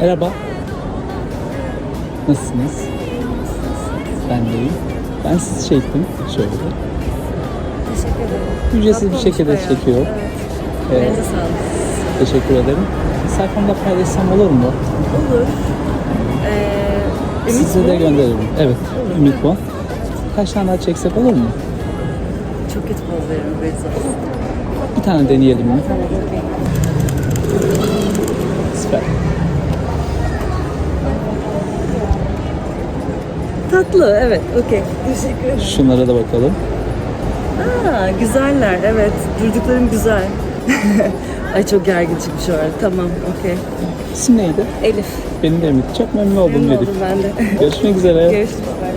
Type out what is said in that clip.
Merhaba. Nasılsınız? Ben de iyiyim. Ben sizi çektim şöyle. Teşekkür ederim. Ücretsiz bir Tatlı şekilde olmuş bayağı. çekiyor. Evet. Evet. Elinize sağlık. Teşekkür ederim. Sayfamda paylaşsam olur mu? Olur. Ee, Ümit Size de gönderirim. Evet. Ümit Bon. Kaç tane daha çeksek olur mu? Çok kötü Beyza. Bir tane deneyelim mi? Tatlı evet okey. Teşekkür ederim. Şunlara da bakalım. Aa, güzeller evet. Durduklarım güzel. Ay çok gergin çıkmış o arada. Tamam okey. İsim neydi? Elif. Benim de Emit. Çok memnun oldum Memnun Elif. oldum ben de. Görüşmek üzere. Görüşürüz. Bay